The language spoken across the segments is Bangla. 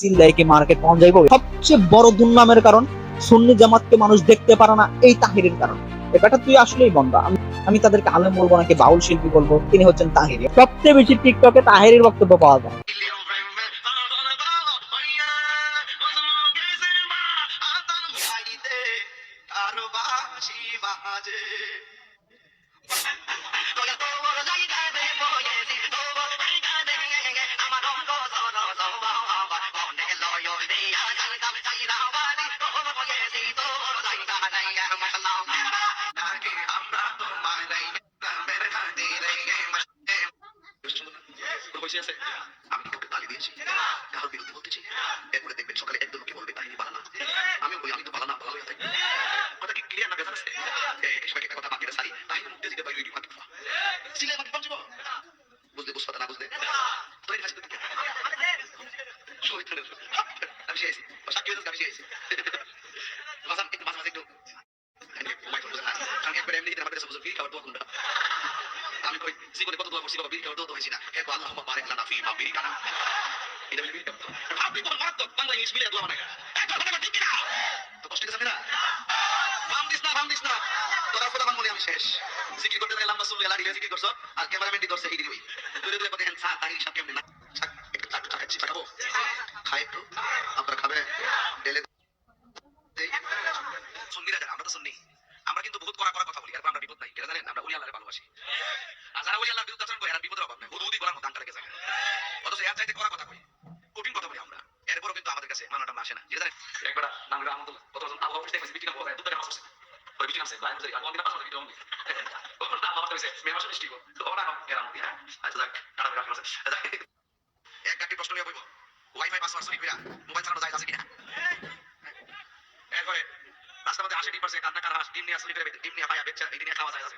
চিল্লাই কি মার্কেট পাওয়া যাইব সবচেয়ে বড় দুর্নামের কারণ, সুন্নি জামাতকে মানুষ দেখতে পারে না, এই তাহিরের কারণ। এটা তুই আসলেই বন্ধ। আমি তাদেরকে আলম বলব নাকি বাউল শিল্পী বলব? তিনি হচ্ছেন তাহিরি। সবচেয়ে বেশি টিকটকে তাহিরের বক্তব্য পাওয়া যায়। জীবনে কত দোয়া করছি বাবা বিড়ি খাওয়ার দোয়া তো হয়েছি না হে আল্লাহ বারেক লানা ফি মা বিড়ি কানা এটা বিড়ি আপনি কোন মারাত্মক বাংলা ইংলিশ মিলে মান আল্লাহ হ্যাঁ খাচ্ছি খাব সুন্নিরা যারা আমরা তো সুন্নি আমরা কিন্তু বহুত কড়া কড়া কথা বলি আর আমরা বিপদ নাই এটা জানেন আমরা উলি আল্লাহরে ভালোবাসি আর যারা ওই আল্লাহর বিরুদ্ধে আচরণ করে এরা বিপদের অভাব নাই হুদুহুদি করার মতো আঙ্কালে গেছে অথচ এর চাইতে কড়া কথা কই কঠিন কথা বলি আমরা এরপরও কিন্তু আমাদের কাছে মানাটা আসে না যেটা একবার নাম আহমদুল্লাহ কত জন আবু অফিস থেকে বিটি নাম বলে দুটো নাম আছে সে লাইন ধরে আছে আছে আছে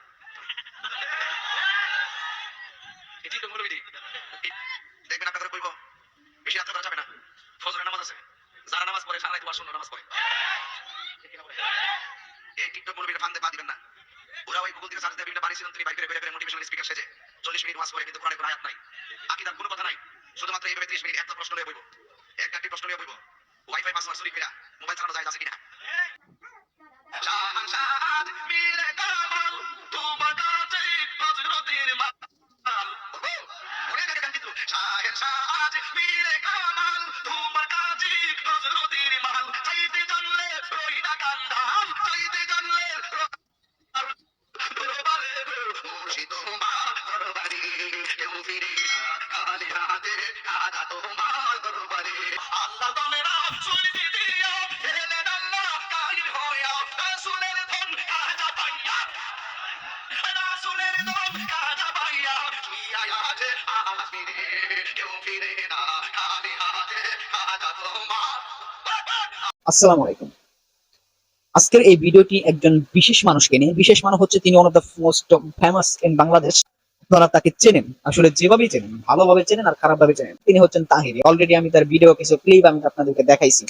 দেখবেন আপনাদের বেশি রাত্রে যাবে না ফজরের নামাজ আছে যারা নামাজ পড়ে সারা নামাজ পড়ে এই ফান্দে পা দিবেন না। ওরা ওই গুগল থেকে সার্চ দিয়ে বিভিন্ন বাড়ি ছিলেন তিনি বাইরে বের করে মোটিভেশনাল স্পিকার সেজে। চল্লিশ মিনিট ওয়াজ করে, কিন্তু কোরআনে কোনো আয়াত নাই। আকিদার কোনো কথা নাই। শুধুমাত্র এইভাবে ত্রিশ মিনিট একটা প্রশ্ন নিয়ে বইব। এক গাঁটি প্রশ্ন নিয়ে বইব। ওয়াইফাই পাসওয়ার্ড সরি কইরা মোবাইল চালানো যায় আছে কিনা? শাহজাদ মিলে কামাল, তোমার কাছে হযরতের মাল ওহো, মনে গান কিন্তু শাহজাদ মিলে আসসালামু আলাইকুম। আজকের এই ভিডিওটি একজন বিশেষ মানুষকে নিয়ে, বিশেষ মানুষ হচ্ছে তিনি one of the most famous in Bangladesh আপনারা তাকে চেনেন, আসলে যেভাবেই চেনেন, ভালোভাবে চেনেন আর খারাপ ভাবে চেনেন, তিনি হচ্ছেন তাহিরি। অলরেডি আমি তার ভিডিও কিছু ক্লিপ আমি আপনাদেরকে দেখাইছি।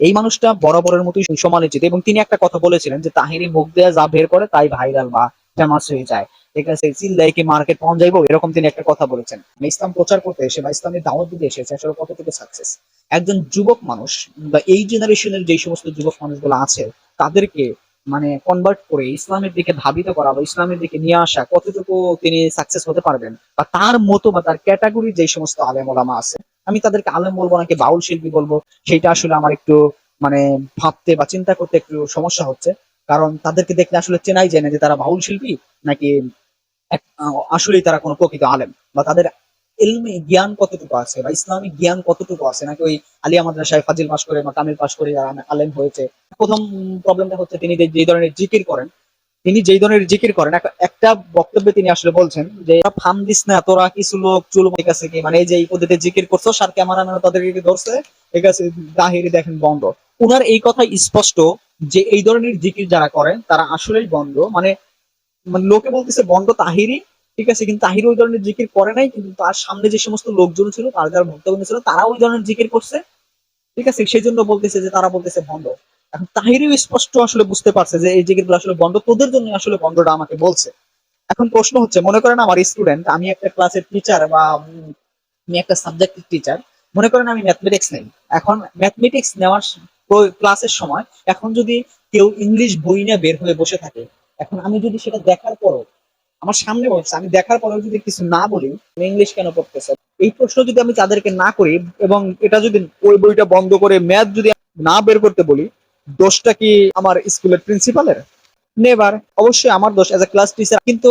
এই মানুষটা বরাবরের মতোই সমালোচিত এবং তিনি একটা কথা বলেছিলেন যে তাহিরি মুখ দেয়া যা বের করে তাই ভাইরাল বা ফেমাস হয়ে যায়। আছে চিল্লাই কি মার্কেট পাওয়া যাইবো? এরকম তিনি একটা কথা বলেছেন। মানে ইসলাম প্রচার করতে এসে বা ইসলামের দাওয়াত দিতে এসেছে আসলে কতটুকু সাকসেস একজন যুবক মানুষ বা এই জেনারেশনের যে সমস্ত যুবক মানুষগুলো আছে, তাদেরকে মানে কনভার্ট করে ইসলামের দিকে ধাবিত করা বা ইসলামের দিকে নিয়ে আসা কতটুকু তিনি সাকসেস হতে পারবেন? বা তার মতো বা তার ক্যাটাগরি যে সমস্ত আলেম ওলামা আছে, আমি তাদেরকে আলেম বলব নাকি বাউল শিল্পী বলব? সেটা আসলে আমার একটু মানে ভাবতে বা চিন্তা করতে একটু সমস্যা হচ্ছে। কারণ তাদেরকে দেখলে আসলে চেনাই যায় না যে তারা বাউল শিল্পী নাকি আসলেই তারা কোনো প্রকৃত আলেম। বা তাদের এলমে জ্ঞান কতটুকু আছে বা ইসলামিক জ্ঞান কতটুকু আছে? নাকি ওই আলিয়া সাহেব ফাজিল পাশ করে বা কামিল পাশ করে আলেম হয়েছে? প্রথম প্রবলেমটা হচ্ছে তিনি যে- ধরনের জিকির করেন তিনি যেই ধরনের জিকির করেন একটা বক্তব্যে তিনি আসলে বলছেন যে, "তোরা ফাম দিস না, তোরা কিছু লোক চুল ঠিক আছে কি? মানে এই যে এই পদ্ধতিতে জিকির করছ, সার ক্যামেরা না তাদেরকে ধরছে, ঠিক আছে, দাহিরি দেখেন বন্ধ। উনার এই কথা স্পষ্ট যে এই ধরনের জিকির যারা করেন, তারা আসলেই বন্ধ। মানে মানে লোকে বলতেছে বন্ধ তাহিরি, ঠিক আছে, কিন্তু তাহির ওই ধরনের জিকির করে নাই, কিন্তু তার সামনে যে সমস্ত লোকজন ছিল, তার যারা ভক্তবৃন্দ ছিল তারা ওই ধরনের জিকির করছে, ঠিক আছে সেই জন্য বলতেছে যে তারা বলতেছে বন্ধ। এখন তাহিরও স্পষ্ট আসলে বুঝতে পারছে যে এই জিকির আসলে বন্ধ, তোদের জন্য আসলে বন্ধটা আমাকে বলছে। এখন প্রশ্ন হচ্ছে, মনে করেন আমার স্টুডেন্ট আমি একটা ক্লাসের টিচার বা আমি একটা সাবজেক্টের টিচার মনে করেন আমি ম্যাথমেটিক্স নেই। এখন ম্যাথমেটিক্স নেওয়ার ক্লাসের সময় এখন যদি কেউ ইংলিশ বই নিয়ে বের হয়ে বসে থাকে, এখন আমি যদি সেটা দেখার পরও, আমার সামনে বলছে, আমি দেখার পরেও যদি কিছু না বলি ইংলিশ কেন পড়তেছে? এই প্রশ্ন যদি আমি তাদেরকে না করি এবং এটা যদি ওই বইটা বন্ধ করে ম্যাথ যদি না বের করতে বলি দোষটা কি আমার স্কুলের প্রিন্সিপালের? নেবার, অবশ্যই আমার দোষ এজ এ ক্লাস টিচার কিন্তু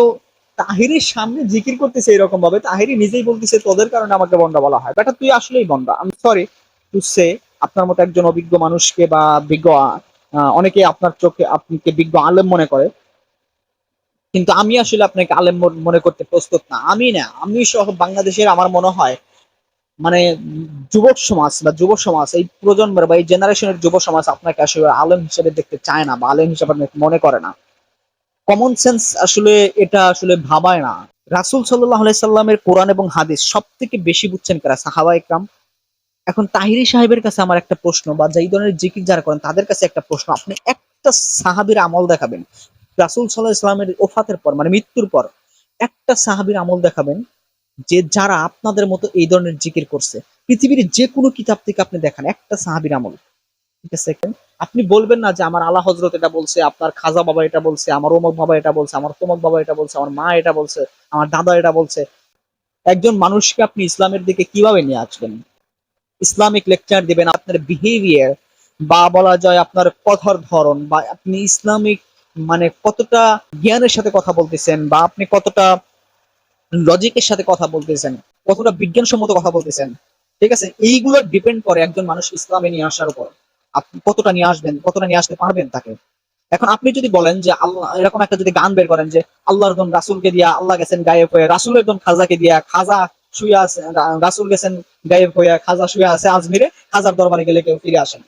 তাহিরের সামনে জিকির করতেছে এরকম ভাবে, তাহিরি নিজেই বলতেছে তোদের কারণে আমাকে বন্ডা বলা হয়। বেটা তুই আসলেই বন্ডা। আমি সরি টু সে আপনার মতো একজন অভিজ্ঞ মানুষকে বা বিজ্ঞ অনেকে আপনার চোখে আপনাকে বিজ্ঞ আলেম মনে করে, কিন্তু আমি আসলে আপনাকে আলেম মনে করতে প্রস্তুত না। আমি না, আমি সহ বাংলাদেশের আমার মনে হয় মানে যুবক সমাজ বা যুব সমাজ, এই প্রজন্মের বা এই জেনারেশনের যুব সমাজ আপনাকে আসলে আলেম হিসেবে দেখতে চায় না বা আলেম হিসেবে মনে করে না। কমন সেন্স আসলে এটা আসলে ভাবায় না। রাসুল সাল্লাহ সাল্লামের কোরআন এবং হাদিস সব থেকে বেশি বুঝছেন কারা? সাহাবা একরাম। এখন তাহিরি সাহেবের কাছে আমার একটা প্রশ্ন বা যেই ধরনের জিকির যারা করেন তাদের কাছে একটা প্রশ্ন। আপনি একটা সাহাবির আমল দেখাবেন। রাসুল সাল্লাহ ইসলামের ওফাতের পর মানে মৃত্যুর পর একটা সাহাবির আমল দেখাবেন যে যারা আপনাদের মতো এই ধরনের জিকির করছে, পৃথিবীর যে কোনো কিতাব থেকে আপনি দেখান, একটা সাহাবির আমল। ঠিক আছে? আপনি বলবেন না যে আমার আল্লাহ হজরত এটা বলছে, আপনার খাজা বাবা এটা বলছে, আমার অমুক বাবা এটা বলছে, আমার তমক বাবা এটা বলছে, আমার মা এটা বলছে, আমার দাদা এটা বলছে। একজন মানুষকে আপনি ইসলামের দিকে কীভাবে নিয়ে আসবেন? ইসলামিক লেকচার দিবেন আপনার বিহেভিয়ার বা বলা যায় আপনার কথার ধরন বা আপনি ইসলামিক মানে কতটা জ্ঞানের সাথে কথা বলতেছেন বা আপনি কতটা লজিকের সাথে কথা বলতেছেন, কতটা বিজ্ঞানসম্মত কথা বলতেছেন, ঠিক আছে? এইগুলো ডিপেন্ড করে একজন মানুষ ইসলামে নিয়ে আসার উপর। আপনি কতটা নিয়ে আসবেন, কতটা নিয়ে আসতে পারবেন তাকে? এখন আপনি যদি বলেন যে আল্লাহ, এরকম একটা যদি গান বের করেন যে আল্লাহর দন রাসুলকে দিয়া আল্লাহ গেছেন গায়েব হয়ে রাসুলের দন খাজাকে দিয়া খাজা শুয়ে আছে রাসুল গেছেন গায়েব হয়ে, খাজা শুয়ে আছে আজমিরে, খাজার দরবারে গেলে কেউ ফিরে আসেন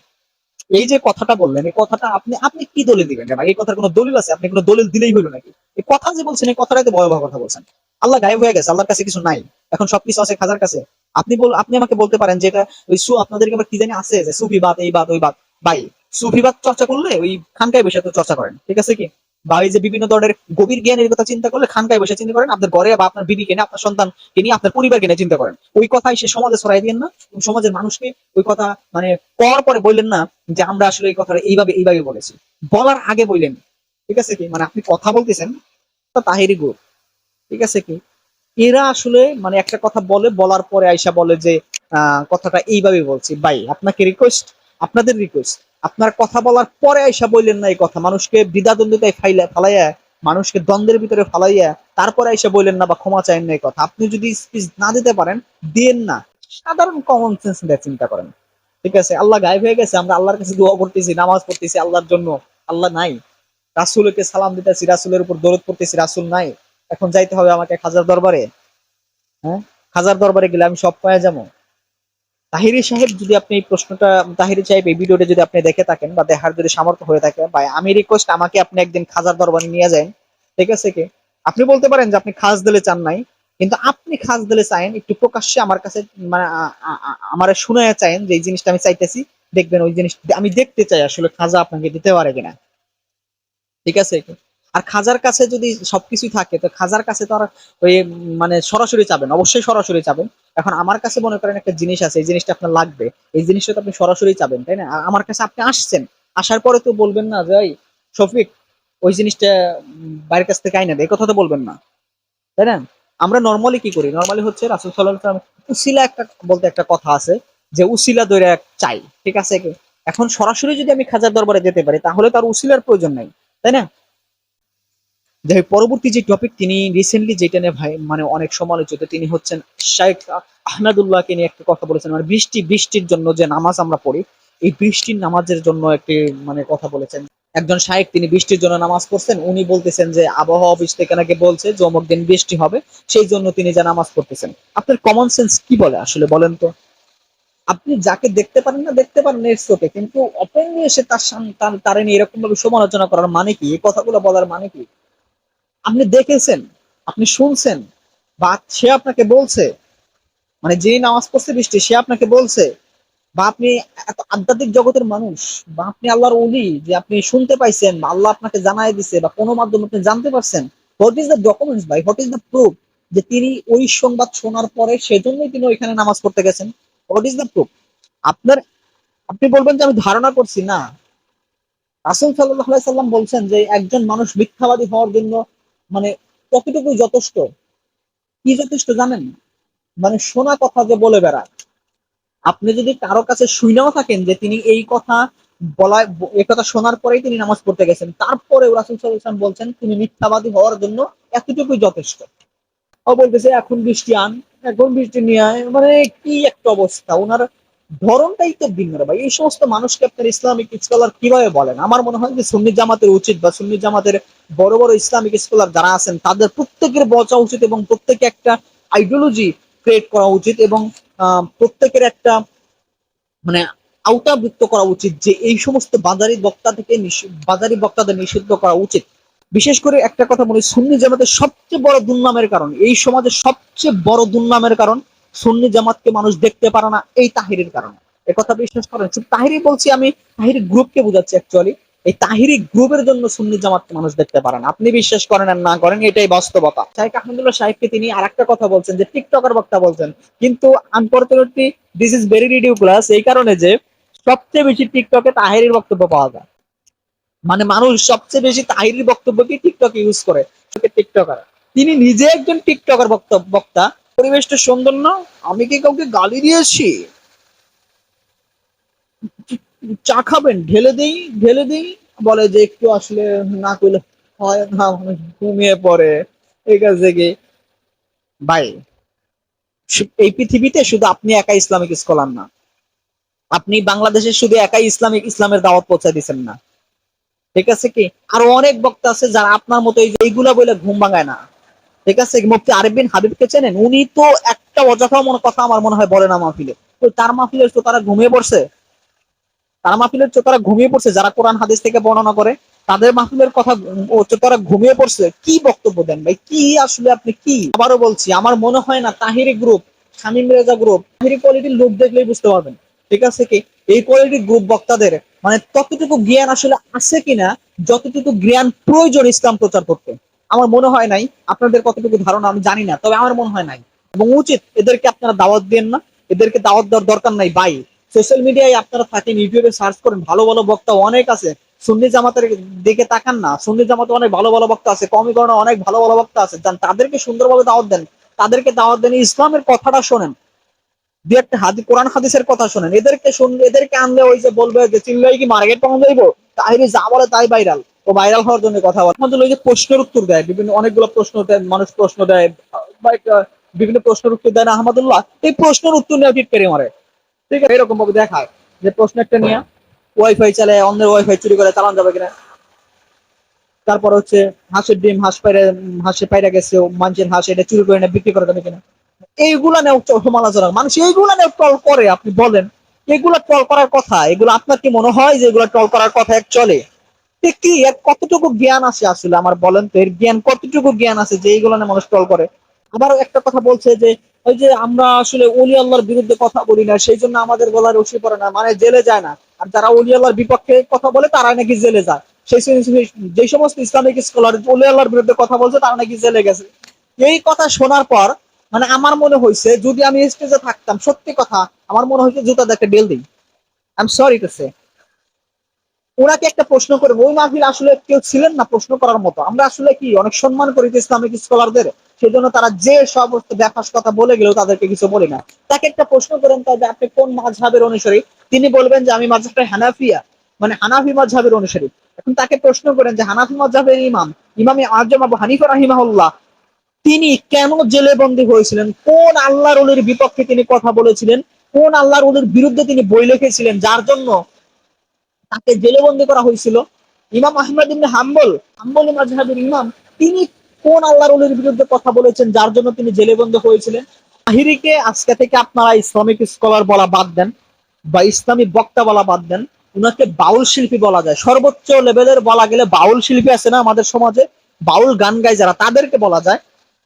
এই যে কথাটা বললেন, এই কথাটা আপনি আপনি কি দলিল দিবেন? ভাই, এই কথার কোনো দলিল আছে? আপনি কোনো দলিল দিলেই হলো নাকি? এই কথা যে বলছেন, এই কথাটাই তো ভয়াবহ কথা বলছেন। আল্লাহ গায়েব হয়ে গেছে, আল্লাহর কাছে কিছু নাই। এখন সবকিছু আছে খাজার কাছে। আপনি বল, আপনি আমাকে বলতে পারেন যে এটা ওই সু, আপনাদেরকে আবার কি জানি আছে, যে সুফিবাদ এই বাদ, ওই বাদ। ভাই সুফিবাদ চর্চা করলে ওই খানকায় বসে তো চর্চা করেন, ঠিক আছে কি? বা এই যে বিভিন্ন ধরনের গভীর জ্ঞানের কথা চিন্তা করলে খানকায় বসে চিন্তা করেন আপনার ঘরে বা আপনার বিবি নিয়ে, আপনার সন্তানকে নিয়ে, আপনার পরিবার কেনে চিন্তা করেন। ওই কথাই সে সমাজে ছড়াই দিন না। সমাজের মানুষকে ওই কথা মানে পর পরে বললেন না যে, আমরা আসলে এই কথাটা এইভাবে এইভাবে বলেছি। বলার আগে বললেন, ঠিক আছে কি? মানে আপনি কথা বলতেছেন তাহেরি তাহিরি ঠিক আছে কি? এরা আসলে মানে একটা কথা বলে, বলার পরে আইসা বলে যে কথাটা এইভাবে বলছি। ভাই, আপনাকে রিকোয়েস্ট আপনাদের রিকোয়েস্ট আপনার কথা বলার পরে আইসা বললেন না এই কথা। মানুষকে দ্বিধাদ্বন্দ্বিতায় ফাইলা ফালাইয়া, মানুষকে দ্বন্দ্বের ভিতরে ফালাইয়া, তারপরে আইসা বললেন না বা ক্ষমা চাইেন না এই কথা। আপনি যদি স্পিচ না দিতে পারেন, দিয়েন না। সাধারণ কমন সেন্স চিন্তা করেন। ঠিক আছে? আল্লাহ গায়েব হয়ে গেছে, আমরা আল্লাহর কাছে দোয়া করতেছি, নামাজ পড়তেছি, আল্লাহর জন্য। আল্লাহ নাই। রাসুলকে সালাম দিতেছি, রাসুলের উপর দরদ পড়তেছি, রাসুল নাই। এখন যাইতে হবে আমাকে খাজার দরবারে। হ্যাঁ? খাজার দরবারে গেলে আমি সব পাওয়া যাব। তাহিরি সাহেব, যদি আপনি এই প্রশ্নটা, তাহিরি সাহেব এই ভিডিওটা যদি আপনি দেখে থাকেন বা দেখার যদি সামর্থ্য হয়ে থাকে, ভাই, আমি রিকোয়েস্ট আমাকে আপনি একদিন খাজার দরবারে নিয়ে যান, ঠিক আছে কি আপনি বলতে পারেন যে আপনি খাজ দিলে চান নাই, কিন্তু আপনি খাজ দিলে চাইন একটু প্রকাশ্যে আমার কাছে মানে আমার শুনে চাইন যে এই জিনিসটা আমি চাইতেছি, দেখবেন ওই জিনিস আমি দেখতে চাই আসলে খাজা আপনাকে দিতে পারে কিনা, ঠিক আছে কি? আর খাজার কাছে যদি সবকিছু থাকে, তো খাজার কাছে তো আর ওই মানে সরাসরি চাবেন, অবশ্যই সরাসরি চাবেন। এখন আমার কাছে মনে করেন একটা জিনিস আছে, এই জিনিসটা আপনার লাগবে। এই জিনিসটা তো আপনি সরাসরি চাবেন, তাই না? আমার কাছে আপনি আসছেন, আসার পরে তো বলবেন না যে শফিক, ওই জিনিসটা বাইরের কাছ থেকে আইনা দে। এই কথা তো বলবেন না, তাই না? আমরা নর্মালি কি করি? নর্মালি হচ্ছে রাসুল সাল্লাহ উসিলা একটা, বলতে একটা কথা আছে যে, উসিলা দৈরা চাই, ঠিক আছে? এখন সরাসরি যদি আমি খাজার দরবারে যেতে পারি, তাহলে তার উসিলার প্রয়োজন নাই, তাই না? যাই পরবর্তী যে টপিক তিনি রিসেন্টলি যেটা নিয়ে ভাই মানে অনেক সমালোচিত, তিনি হচ্ছেন শাইখ আহমেদুল্লাহকে নিয়ে একটা কথা বলেছেন মানে বৃষ্টি, বৃষ্টির জন্য যে নামাজ আমরা পড়ি, এই বৃষ্টির নামাজের জন্য একটি মানে কথা বলেছেন। একজন শাইখ, তিনি বৃষ্টির জন্য নামাজ পড়ছেন, উনি বলতেছেন যে আবহাওয়া অফিস থেকে নাকি বলছে যে অমুক দিন বৃষ্টি হবে, সেই জন্য তিনি যে নামাজ পড়তেছেন। আপনার কমন সেন্স কি বলে আসলে বলেন তো? আপনি যাকে দেখতে পারেন না, দেখতে পারেন এর চোখে, কিন্তু ওপেনলি এসে তার তার- তারে নিয়ে এরকম ভাবে সমালোচনা করার মানে কি? এই কথাগুলো বলার মানে কি? আপনি দেখেছেন, আপনি শুনছেন, বা সে আপনাকে বলছে মানে যে নামাজ পড়ছে বৃষ্টি, সে আপনাকে বলছে, বা আপনি আধ্যাত্মিক জগতের মানুষ, বা আপনি আল্লাহর ওলি, যে আপনি শুনতে পাইছেন, বা আল্লাহ আপনাকে জানাই দিছে, বা কোনো মাধ্যমে আপনি জানতে পারছেন হোয়াট ইজ দ্য ডকুমেন্টস ভাই হোয়াট ইজ দ্য প্রুফ যে তিনি ওই সংবাদ শোনার পরে সেজন্যই তিনি ওইখানে নামাজ পড়তে গেছেন? হোয়াট ইজ দ্য প্রুফ আপনার, আপনি বলবেন যে আমি ধারণা করছি, না। রাসুল সাল্লাহ সাল্লাম বলছেন যে একজন মানুষ মিথ্যাবাদী হওয়ার জন্য মানে কতটুকু যথেষ্ট? কি যথেষ্ট জানেন? মানে শোনা কথা যে বলে বেড়ায়। আপনি যদি কারও কাছে শুনেও থাকেন যে তিনি এই কথা বলা এই কথা শোনার পরেই তিনি নামাজ পড়তে গেছেন, তারপরে রাসুল সাল্লাম বলছেন, তিনি মিথ্যাবাদী হওয়ার জন্য এতটুকুই যথেষ্ট। ও বলতেছে, এখন বৃষ্টি আন, এখন বৃষ্টি নিয়ে মানে কি একটা অবস্থা। ওনার ধরনটাই তো ভিন্ন ভাই। এই সমস্ত মানুষকে আপনার ইসলামিক স্কলার কীভাবে বলেন? আমার মনে হয় যে সুন্নি জামাতের উচিত বা সুন্নি জামাতের বড় বড় ইসলামিক স্কলার যারা আছেন, তাদের প্রত্যেকের বচা উচিত এবং প্রত্যেকে একটা আইডিওলজি ক্রিয়েট করা উচিত এবং প্রত্যেকের একটা মানে আওতাবৃত্ত করা উচিত যে এই সমস্ত বাজারি বক্তা থেকে বাজারি বক্তাদের নিষিদ্ধ করা উচিত। বিশেষ করে একটা কথা বলি, সুন্নি জামাতের সবচেয়ে বড় দুর্নামের কারণ, এই সমাজের সবচেয়ে বড় দুর্নামের কারণ সুন্নি জামাতকে মানুষ দেখতে পারে না এই তাহিরের কারণে। কথা বিশ্বাস করেন? শুধু তাহিরি বলছি আমি, তাহিরি গ্রুপকে বোঝাচ্ছি অ্যাকচুয়ালি এই তাহিরি গ্রুপের জন্য সুন্নি জামাতকে মানুষ দেখতে পারে না। আপনি বিশ্বাস করেন আর না করেন, এটাই বাস্তবতা। শাহেখ আহমদুল্লাহ সাহেবকে তিনি আর একটা কথা বলছেন যে টিকটকার বক্তা বলছেন, কিন্তু unfortunately this is very ridiculous এই কারণে যে সবচেয়ে বেশি টিকটকে তাহিরির বক্তব্য পাওয়া যায়। মানে মানুষ সবচেয়ে বেশি তাহিরির বক্তব্যকে টিকটক ইউজ করে, টিকটকার। তিনি নিজে একজন টিকটকার বক্তা পরিবেশটা সুন্দর না? আমি কি কাউকে গালি দিয়েছি? চা খাবেন, ঢেলে দেই ঢেলে দেই। বলে যে একটু আসলে না করলে হয় না ঘুমিয়ে পড়ে। ঠিক আছে কি ভাই এই পৃথিবীতে শুধু আপনি একা ইসলামিক স্কলার না। আপনি বাংলাদেশে শুধু একাই ইসলামিক, ইসলামের দাওয়াত পৌঁছে দিচ্ছেন না। ঠিক আছে কি? আরও অনেক বক্তা আছে যারা আপনার মতো এইগুলা বলে ঘুম ভাঙায় না। ঠিক আছে? মুফতি আরিফ বিন হাবিবকে চেনেন? উনি তো একটা অযথা মনে কথা আমার মনে হয় বলে না মাহফিলে। তো তার মাহফিলের তো তারা ঘুমিয়ে পড়ছে? তার মাহফিলের তো তারা ঘুমিয়ে পড়ছে যারা কোরআন হাদিস থেকে বর্ণনা করে? তাদের মাহফিলের কথা ও তো তারা ঘুমিয়ে পড়ছে? কি বক্তব্য দেন ভাই? কি আসলে আপনি কি? আবারও বলছি, আমার মনে হয় না তাহিরি গ্রুপ শামীম রেজা গ্রুপ তাহিরি কোয়ালিটির লোক দেখলেই বুঝতে পারবেন। ঠিক আছে কি? এই কোয়ালিটির গ্রুপ বক্তাদের মানে ততটুকু জ্ঞান আসলে আছে কিনা, যতটুকু জ্ঞান প্রয়োজন ইসলাম প্রচার করতে? আমার মনে হয় নাই, আপনাদের কতটুকু ধারণা আমি জানি না, তবে আমার মনে হয় নাই। এবং উচিত, এদেরকে আপনারা দাওয়াত দেন না, এদেরকে দাওয়াত দেওয়ার দরকার নাই, বাই। সোশ্যাল মিডিয়ায় আপনারা থাকেন, ইউটিউবে সার্চ করেন, ভালো ভালো বক্তা অনেক আছে, সুন্নি জামাতের দিকে তাকান না, সুন্নি জামাতে অনেক ভালো ভালো বক্তা আছে, কমি করণে অনেক ভালো ভালো বক্তা আছে, যান তাদেরকে সুন্দরভাবে দাওয়াত দেন, তাদেরকে দাওয়াত দেন, ইসলামের কথাটা শোনেন। দু একটা হাদি, কোরআন হাদিসের কথা শোনেন, এদেরকে শুন, এদেরকে আনলে ওই যে বলবে যে চিল্লাই কি মার্কেট পাওয়া যাইবো? তাহিরি যা বলে তাই ভাইরাল ও ভাইরাল হওয়ার জন্য কথা বলে। আমাদের যে প্রশ্নের উত্তর দেয়, বিভিন্ন অনেকগুলো প্রশ্ন দেয়, মানুষ প্রশ্ন দেয়, বা বিভিন্ন প্রশ্নের উত্তর দেয় না, আহমদুল্লাহ, এই প্রশ্নের উত্তর নিয়ে ঠিক করে মারে। ঠিক আছে? এরকম ভাবে দেখায় যে প্রশ্ন একটা নিয়ে ওয়াইফাই চালায়, অন্যের ওয়াইফাই চুরি করে, চালান যাবে কিনা। তারপর হচ্ছে হাঁসের ডিম, হাঁস পাইরে, হাঁসে পাইরা গেছে মানুষের হাঁস, এটা চুরি করে না বিক্রি করে যাবে কিনা। এইগুলা নিয়ে সমালোচনা মানুষ এইগুলা নিয়ে টল করে, আপনি বলেন। এগুলা টল করার কথা, এগুলো আপনার কি মনে হয় যে এগুলা টল করার কথা এক চলে কি এর কতটুকু জ্ঞান আছে আসলে আমার বলেন তো? এর জ্ঞান কতটুকু জ্ঞান আছে যে এইগুলো নিয়ে মানুষ টল করে? আবার একটা কথা বলছে যে, ওই যে আমরা আসলে অলি আল্লাহর বিরুদ্ধে কথা বলি না, সেই জন্য আমাদের গলার রশি পড়ে না মানে জেলে যায় না। আর যারা অলি আল্লাহর বিপক্ষে কথা বলে তারা নাকি জেলে যায়। সেই যে সমস্ত ইসলামিক স্কলার অলি আল্লাহর বিরুদ্ধে কথা বলছে, তারা নাকি জেলে গেছে। এই কথা শোনার পর মানে আমার মনে হয়েছে যদি আমি স্টেজে থাকতাম, সত্যি কথা, আমার মনে হয়েছে জুতা দেখে ডেল দিই। I am sorry to say ওনাকে একটা প্রশ্ন করে ওই মাহফিল আসলে কেউ ছিলেন না? প্রশ্ন করার মতো। আমরা আসলে কি, অনেক সম্মান করি ইসলামিক স্কলারদের সেই জন্য তারা যে সমস্ত ব্যাপার কথা বলে গেলেও তাদেরকে কিছু বলি না। তাকে একটা প্রশ্ন করেন তবে আপনি কোন মাঝহাবের অনুসারী? তিনি বলবেন যে, আমি মাঝহাবটা হানাফিয়া মানে হানাফি মাঝহাবের অনুসারী। এখন তাকে প্রশ্ন করেন যে, হানাফি মাঝহাবের ইমাম, ইমামে আজম আবু হানিফা রাহিমাহুল্লাহ, তিনি কেন জেলে বন্দী হয়েছিলেন? কোন আল্লাহর অলির বিপক্ষে তিনি কথা বলেছিলেন? কোন আল্লাহর অলির বিরুদ্ধে তিনি বই লিখেছিলেন? যার জন্য তাকে জেলে বন্দী করা হয়েছিল। ইমাম আহমদ ইবনে হাম্বল, হাম্বলি মাজহাবের ইমাম, তিনি কোন আল্লাহর অলির বিরুদ্ধে কথা বলেছেন যার জন্য তিনি জেলে বন্দী হয়েছিলেন? তাহিরিকে আজকে থেকে আপনারা ইসলামিক স্কলার বলা বাদ দেন বা ইসলামিক বক্তা বলা বাদ দেন। উনাকে বাউল শিল্পী বলা যায়। সর্বোচ্চ লেভেলের বলা গেলে বাউল শিল্পী আছে না আমাদের সমাজে? বাউল গান গায় যারা, তাদেরকে বলা যায়।